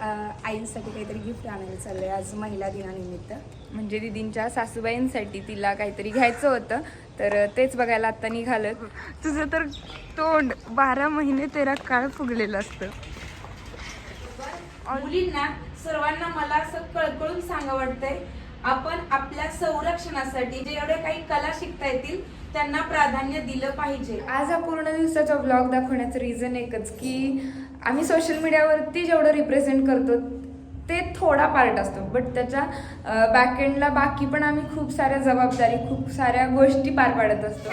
आईसाठी काहीतरी गिफ्ट आणायला चाललंय आज महिला दिनानिमित्त. म्हणजे दिदींच्या सासूबाईंसाठी तिला काहीतरी घ्यायचं होतं तर तेच बघायला आत्ता निघालं तुझं तर तोंड बारा महिने तेरा काळ फुगलेलं असतं. मुलींना सर्वांना मला असं कळकळून सांगा वाटतंय आपण आपल्या संरक्षणासाठी जेवढे काही कला शिकता येतील त्यांना प्राधान्य दिलं पाहिजे. आज हा पूर्ण दिवसाचा व्लॉग दाखवण्याचं रिझन एकच की आम्ही सोशल मीडियावरती जेवढं रिप्रेझेंट करतो ते थोडा पार्ट असतो. बट त्याच्या बॅकएंडला बाकी पण आम्ही खूप साऱ्या जबाबदारी खूप साऱ्या गोष्टी पार पाडत असतो.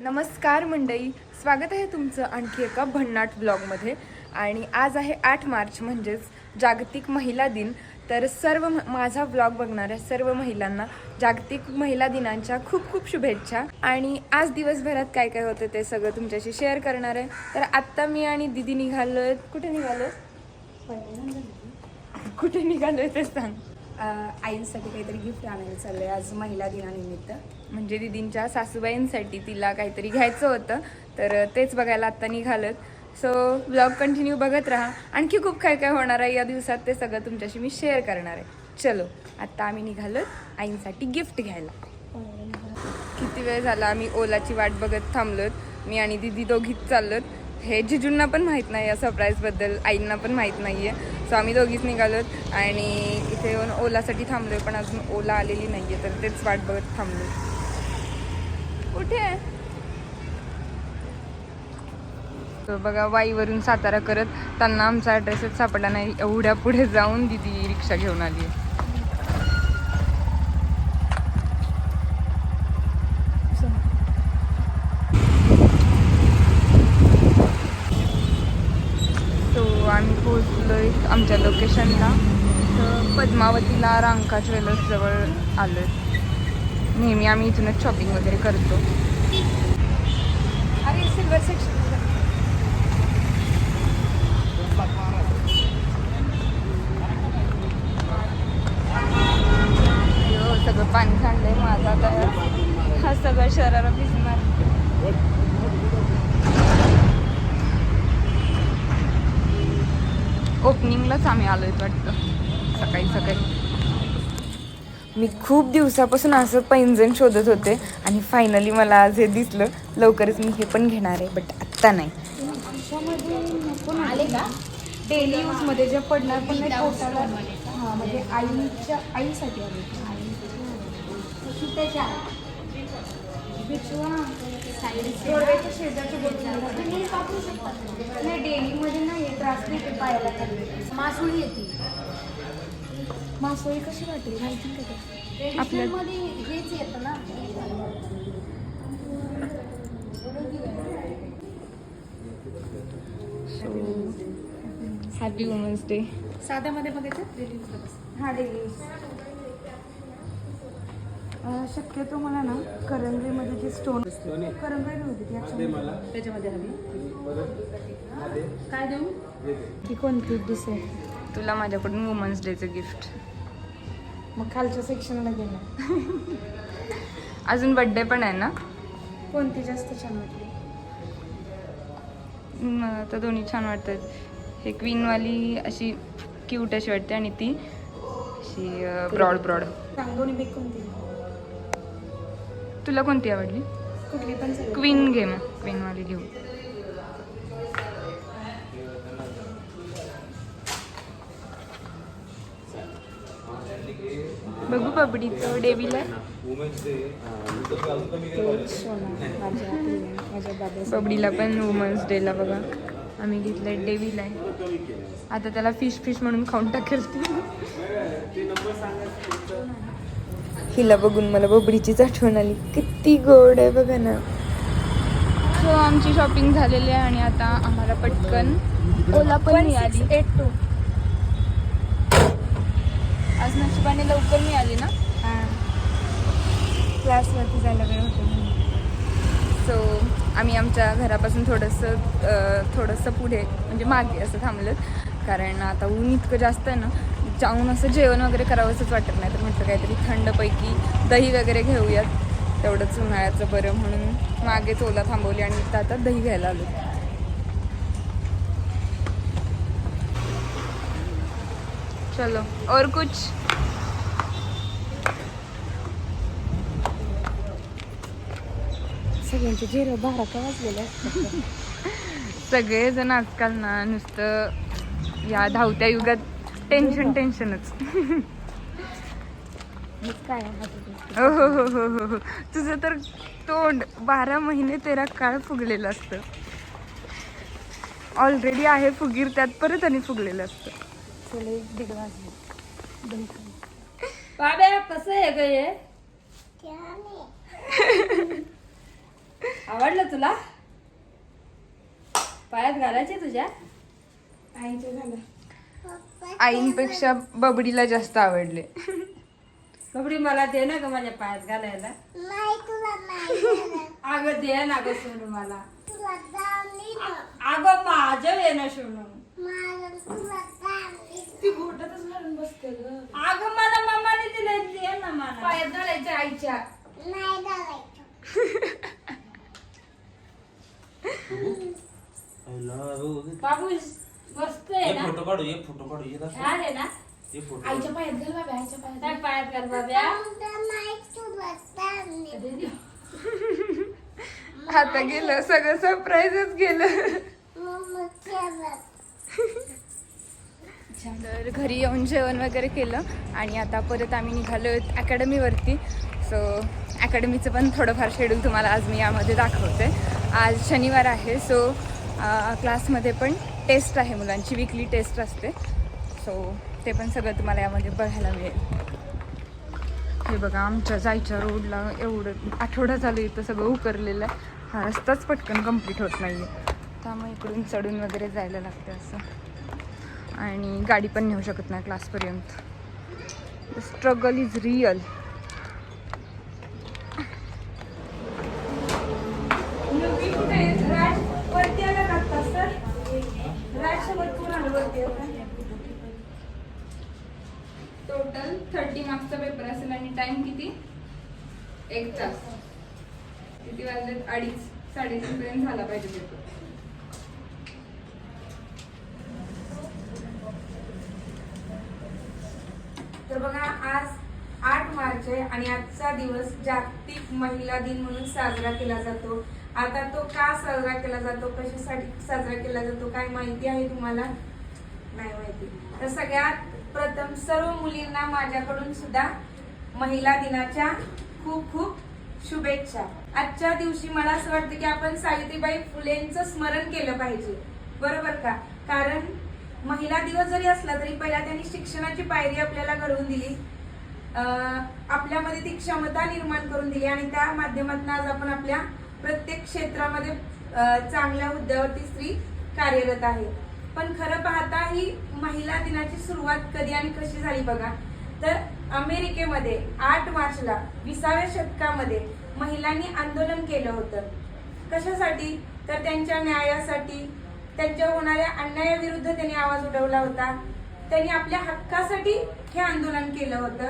नमस्कार मंडळी. स्वागत आहे तुमचं आणखी एका भन्नाट ब्लॉगमध्ये. आणि आज आहे आठ मार्च म्हणजेच जागतिक महिला दिन. तर सर्व माझा ब्लॉग बघणाऱ्या सर्व महिलांना जागतिक महिला दिनांच्या खूप खूप शुभेच्छा. आणि आज दिवसभरात काय काय होतं ते सगळं तुमच्याशी शेअर करणार आहे. तर आत्ता मी आणि दिदी निघालोय. कुठे निघालोय? कुठे निघालोय ते सांग. आईंसाठी काहीतरी गिफ्ट आणायला आहे आज महिला दिनानिमित्त. म्हणजे दिदींच्या सासूबाईंसाठी तिला काहीतरी घ्यायचं होतं तर तेच बघायला आत्ता निघालं सो ब्लॉग कंटिन्यू बघत राहा. आणखी खूप काय काय होणार आहे या दिवसात ते सगळं तुमच्याशी मी शेअर करणार आहे. चलो आत्ता आम्ही निघालो आईंसाठी गिफ्ट घ्यायला. किती वेळ झाला आम्ही ओलाची वाट बघत थांबलोत. मी आणि दिदी दोघीच चाललोत. हे जिजूंना पण माहीत नाही या सरप्राईजबद्दल आईंना पण माहीत नाही आहे सो आम्ही दोघीच निघालोत आणि इथे येऊन ओलासाठी थांबलो आहे पण अजून ओला आलेली नाही आहे तर तेच वाट बघत थांबलो कुठे आहे? तो बघा वाईवरून सातारा करत त्यांना आमचा ॲड्रेसच सापडला नाही. एवढ्या पुढे जाऊन दिदी रिक्षा घेऊन आली आहे आम्ही पोहोचलोय आमच्या लोकेशनला तर पद्मावतीला रांका ज्वेलर्सजवळ आलो आहे नेहमी आम्ही इथूनच शॉपिंग वगैरे करतो. अरे सिल्वर सेक्शन सगळं पाणी सांडलंय माझा तर हा सगळा शरारा भिजणार. ओपनिंगलाच आम्ही आलोय वाटतं. सकाळी सकाळी. मी खूप दिवसापासून असं पैंजण शोधत होते आणि फायनली मला आज हे दिसलं. लवकरच मी हे पण घेणार आहे बट आत्ता नाही. आले का? डेली यूजमध्ये जे पडणार पण नाही पोटाला. हा म्हणजे आईच्या आईसाठी आले. शेजारच्या बोटमध्ये नाही डेली मध्ये नाही त्रास नाही मासुळी येते. मासोळी कशी वाटेल? माहिती का ते? आपल्या- मध्ये हेच येतं ना हॅपी वुमन्स डे साध्यामध्ये बघायचं डेली हा डेली शक्यतो मला ना करंगळीमध्ये जे स्टोन करंगळी होती ती actually. त्याच्यामध्ये हवी. काय देऊ? की कोणती दिसेल तुला माझ्याकडून वुमन्स डेचं गिफ्ट मग खालच्या सेक्शनला गेला अजून बड्डे पण आहे ना? कोणती जास्त छान वाटली? मला तर दोन्ही छान वाटतात. हे क्वीनवाली अशी क्यूट अशी वाटते आणि ती अशी ब्रॉड ब्रॉड दोन्ही बेक कोणती? तुला कोणती आवडली? कुठली पण चालेल. क्वीन घे मग. क्वीनवाली घेऊ. बघू बबडीचं डेवीला. बबडीला पण वुमन्स डेला बघा. आम्ही घेतलंय डेवीला. आहे आता त्याला फिश फिश म्हणून खाऊन टाकेल ती. हिला बघून मला बबडीचीच आठवण आली. किती गोड आहे बघा ना. सो आमची शॉपिंग झालेली आहे आणि आता आम्हाला पटकन ओला पण मिळाली. एट टू आज नशिबाने लवकर मिळाली ना? क्लासवरती जायला वेळ होतो सो आम्ही आमच्या घरापासून थोडंसं थोडंसं पुढे म्हणजे मागे असं थांबलं कारण आता ऊन इतकं जास्त आहे ना जाऊन असं जेवण वगैरे करावंसंच वाटत नाही. तर म्हटलं काहीतरी थंडपैकी दही वगैरे घेऊयात. तेवढंच उन्हाळ्याचं बरं म्हणून मागे चोला थांबवली आणि इथं आता दही घ्यायला आलो. चलो और कुछ? सगळ्यांचे झिरो बारा का वाजलेले असतात सगळेजण आजकाल ना नुसतं या धावत्या युगात टेन्शन टेन्शनच काय हो हो हो हो हो हो. तुझं तर तोंड बारा महिने तेरा काळ फुगलेलं असतं. ऑलरेडी आहे फुगीर त्यात परत आणि फुगलेलं असतं. दीड वाजले. बाब्या कसं आहे ग हे? आवडलं तुला? पायात घालायचे तुझ्या? आईचं झालं. आईंपेक्षा बबडीला जास्त आवडले. कपडी मला दे ना ग माझ्या पायात घालायला. अगं दे ना ग सोनू मला. अगं माझं ये ना सोनू ती घोटातच घालून बसते ग. अगं मला मम्माने दिले दे ना मला. पायात घालायच्या आईच्या. बाबू मस्त आहे ये ना? फोटो काढू ये फोटो काढू. छान आहे ना? ये फोटो आईच्या पायात घाल बाबा आईच्या पायात काय पायात घाल बाब्या आता गेलं सगळं सरप्राईजच गेलं. तर घरी येऊन जेवण वगैरे केलं आणि आता परत आम्ही निघालो अकॅडमीवरती. सो अकॅडमीचं पण थोडंफार शेड्यूल तुम्हाला आज मी यामध्ये दाखवते. आज शनिवार आहे सो क्लासमध्ये पण टेस्ट आहे मुलांची विकली टेस्ट असते. सो ते पण सगळं तुम्हाला यामध्ये बघायला मिळेल. हे बघा आमच्या जायच्या रोडला एवढं आठवडा चालू इथं सगळं उकरलेलं आहे. हा रस्ताच पटकन कंप्लीट होत नाही आहे त्यामुळे इकडून चढून वगैरे जायला लागते असं. आणि गाडी पण नेऊ शकत नाही क्लासपर्यंत स्ट्रगल इज रिअल नवी कुठे आहे? राज वरती आला का आत्ता, सर राज सोबत कोण आलं वरती आता? टोटल थर्टी मार्क्सचा पेपर असेल आणि टाइम किती एक तास. किती वाजलेत? अडीच. साडेतीन पर्यंत झाला पाहिजे पेपर. तर बघा आज आठ मार्च आहे आणि आजचा दिवस जागतिक महिला दिन म्हणून साजरा केला जातो. आता तो का साजरा केला जातो? कशासाठी साजरा केला जातो? काय माहिती आहे तुम्हाला? नाही माहिती. तर सगळ्यात प्रथम सर्व मुलींना माझ्याकडून सुद्धा महिला दिनाच्या खूप खूप शुभेच्छा. आजच्या दिवशी मला असं वाटतं की आपण सावित्रीबाई फुलेंचं स्मरण केलं पाहिजे. बरोबर का? कारण महिला दिवस जरी असला तरी पहिला त्यांनी शिक्षणाची पायरी आपल्याला घडवून दिली. आपल्यामध्ये ती क्षमता निर्माण करून दिली आणि त्या माध्यमातून आज आपण आपल्या प्रत्येक क्षेत्रामध्ये चांगल्या हुद्द्यावरती स्त्री कार्यरत आहे. पण खरं पाहता ही महिला दिनाची सुरुवात कधी आणि कशी झाली बघा. तर अमेरिकेमध्ये आठ मार्चला विसाव्या शतकामध्ये महिलांनी आंदोलन केलं होतं. कशासाठी? तर त्यांच्या न्यायासाठी. त्यांच्या होणाऱ्या अन्यायाविरुद्ध त्यांनी आवाज उठवला होता. त्यांनी आपल्या हक्कासाठी हे आंदोलन केलं होतं.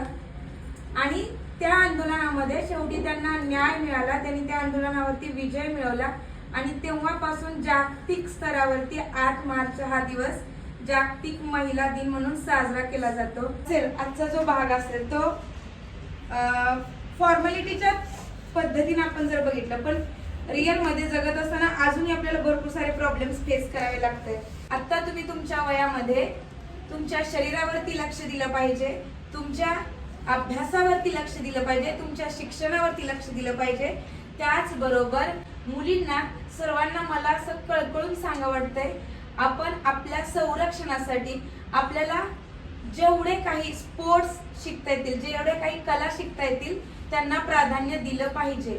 आणि त्या आंदोलनामध्ये शेवटी त्यांना न्याय मिळाला. त्यांनी त्या आंदोलनावरती विजय मिळवला. आणि तेव्हापासून जागतिक स्तरावरती आठ मार्च हा दिवस जागतिक महिला दिन म्हणून साजरा केला जातो. आजचा जो भाग असेल तो फॉर्मॅलिटीच्या पद्धतीने आपण जर बघितलं पण रिअलमध्ये जगत असताना अजूनही आपल्याला भरपूर सारे प्रॉब्लेम्स फेस करावे लागतात आता तुम्ही तुमच्या वयामध्ये तुमच्या शरीरावरती लक्ष दिलं पाहिजे तुमच्या अभ्यासावरती लक्ष दिलं पाहिजे तुमच्या शिक्षणावरती लक्ष दिलं पाहिजे. त्याचबरोबर मुलींना सर्वांना मला असं कळकळून सांगा वाटतंय आपण आपल्या संरक्षणासाठी आपल्याला जेवढे काही स्पोर्ट्स शिकता येतील जेवढे काही कला शिकता येतील त्यांना प्राधान्य दिलं पाहिजे.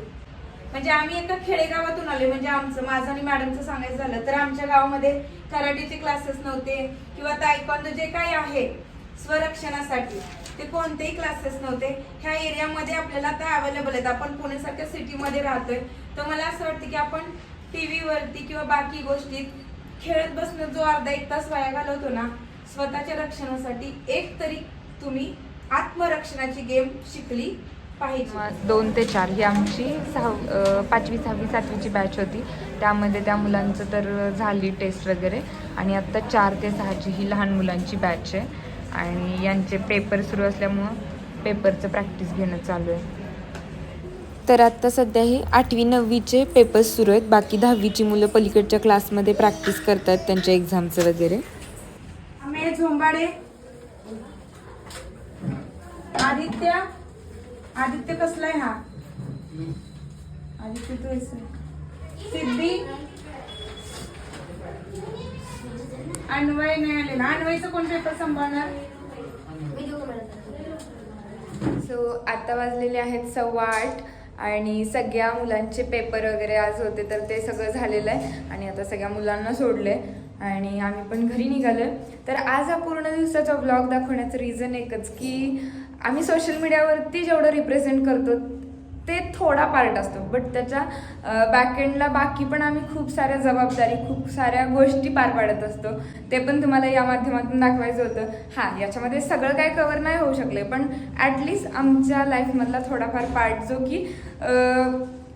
म्हणजे आम्ही एका खेडेगावातून आले म्हणजे आमचं माझं आणि मॅडमचं सांगायचं झालं तर आमच्या गावामध्ये कराटेचे क्लासेस नव्हते किंवा तायक्वांदो जे काही आहे स्वरक्षणासाठी ते कोणतेही क्लासेस नव्हते. ह्या एरियामध्ये आपल्याला आता अवेलेबल आहेत. आपण पुण्यासारख्या सिटीमध्ये राहतोय तर मला असं वाटतं की आपण टी व्हीवरती किंवा बाकी गोष्टीत खेळत बसणं जो अर्धा एक तास वाया घालवतो ना स्वतःच्या रक्षणासाठी एक तरी तुम्ही आत्मरक्षणाची गेम शिकली पाहिजे. दोन ते चार ही आमची सहा पाचवी सहावी सातवीची बॅच होती. त्यामध्ये त्या मुलांचं तर झाली टेस्ट वगैरे. आणि आत्ता चार ते सहाची ही लहान मुलांची बॅच आहे. आणि यांचे पेपर सुरू असल्यामुळं पेपरचं प्रॅक्टिस घेणं चालू आहे. तर आत्ता सध्या हे आठवी नववीचे पेपर्स सुरू आहेत. बाकी दहावीची मुलं पलीकडच्या क्लासमध्ये प्रॅक्टिस करतात त्यांच्या एक्झामचं वगैरे. झोंबाडे आदित्य आदित्य कसला आहे हा? आदित्य तो. सिद्धी अन्वय नाही आलेला. अन्वयचं कोण पेपर सांभाळणार? सो आता वाजलेले आहेत सव्वा आठ. आणि सगळ्या मुलांचे पेपर वगैरे आज होते तर ते सगळं झालेलं आहे. आणि आता सगळ्या मुलांना सोडलं आहे आणि आम्ही पण घरी निघालो तर आज हा पूर्ण दिवसाचा ब्लॉग दाखवण्याचं रिझन एकच की आम्ही सोशल मीडियावरती जेवढं रिप्रेझेंट करतो ते थोडा पार्ट असतो. बट त्याच्या बॅकएंडला बाकी पण आम्ही खूप साऱ्या जबाबदारी खूप साऱ्या गोष्टी पार पाडत असतो. ते पण तुम्हाला या माध्यमातून दाखवायचं होतं. हां याच्यामध्ये सगळं काही कवर नाही होऊ शकले. पण ॲटलिस्ट आमच्या लाईफमधला थोडाफार पार्ट जो की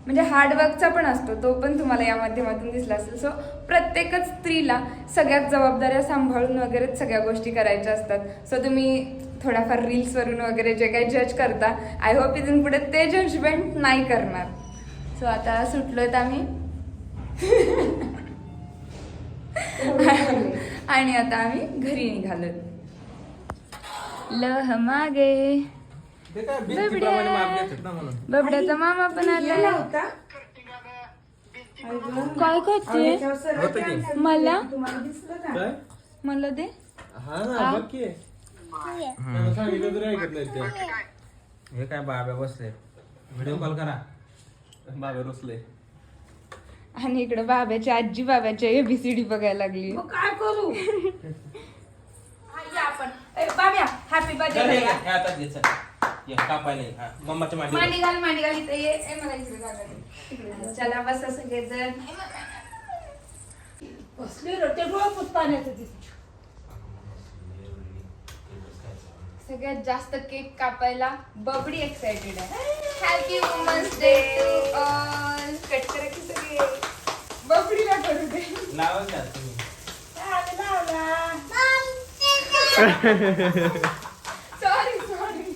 म्हणजे हार्डवर्कचा पण असतो तो पण तुम्हाला या माध्यमातून दिसला असेल. सो प्रत्येकच स्त्रीला सगळ्यात जबाबदाऱ्या सांभाळून वगैरेच सगळ्या गोष्टी करायच्या असतात. सो तुम्ही थोड्याफार रील्सवरून वगैरे जे काही जज करता आय होप इथून पुढे ते जजमेंट नाही करणार. सो आता सुटलोत आम्ही. आणि आता आम्ही घरी निघालो लह मागे. बबड्याचा मामा पण होता. काय करते? मला? तुम्हाला दिसलं का? काय? मला दे. हा त्यानं सांगितलं तरी ऐकत नाही ते. हे काय बाब्या बसले? व्हिडिओ कॉल करा. बाब्या बसले. आणि इकडे बाब्याची आजी बाब्याची एबीसीडी बघायला लागली. मग काय करू? या आपण. ए, बाब्या हॅपी चल, हे बर्थडे घे, हे हातात घे, चल. ये, कापायला ये. हा, मम्माच्या मांडी मांडी घाल मांडी घाल. इथे ये. ए, मला इकडे जागा दे. इकडे जा. चला बस सगळेजण. कसली रोटे डोळा पुसपाण्याचं तिथे. सगळ्यात जास्त केक कापायला बबडी एक्साइटेड आहे. Happy women's day to all cut करा की सगळे. बबडीला करू दे. तुम्ही. सॉरी सॉरी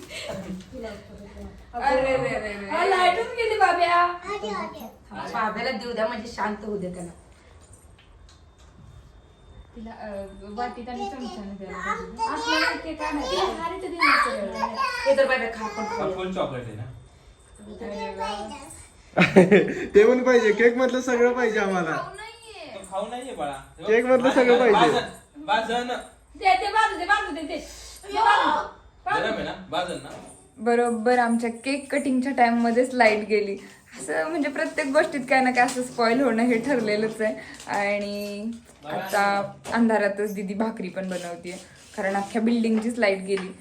अरे रे रे रे. हा, लाईटच गेली बाब्या. बाब्याला देऊ द्या म्हणजे शांत होऊ दे त्याला. तिला अं, वाटीत आणि चमच्याने द्यायला पाहिजे. आपल्याला ते काय तर खा पण खाऊया. फुल चॉकलेट आहे ना? अरे वा. ते पण पाहिजे. केक मधलं सगळं पाहिजे आम्हाला. तो खाऊ नाहीये बाळा. केक मधलं सगळं पाहिजे. बाजन ते बाजू दे बाजू दे ते बरोबर आमच्या केक कटिंगच्या टाइम मध्येच लाइट गेली. असं म्हणजे प्रत्येक गोष्टीत काय ना काय असं स्पॉइल होणं हे ठरलेलंच आहे. आणि आता अंधारातच दिदी भाकरी पण बनवते कारण अख्ख्या बिल्डिंगचीच लाइट गेली.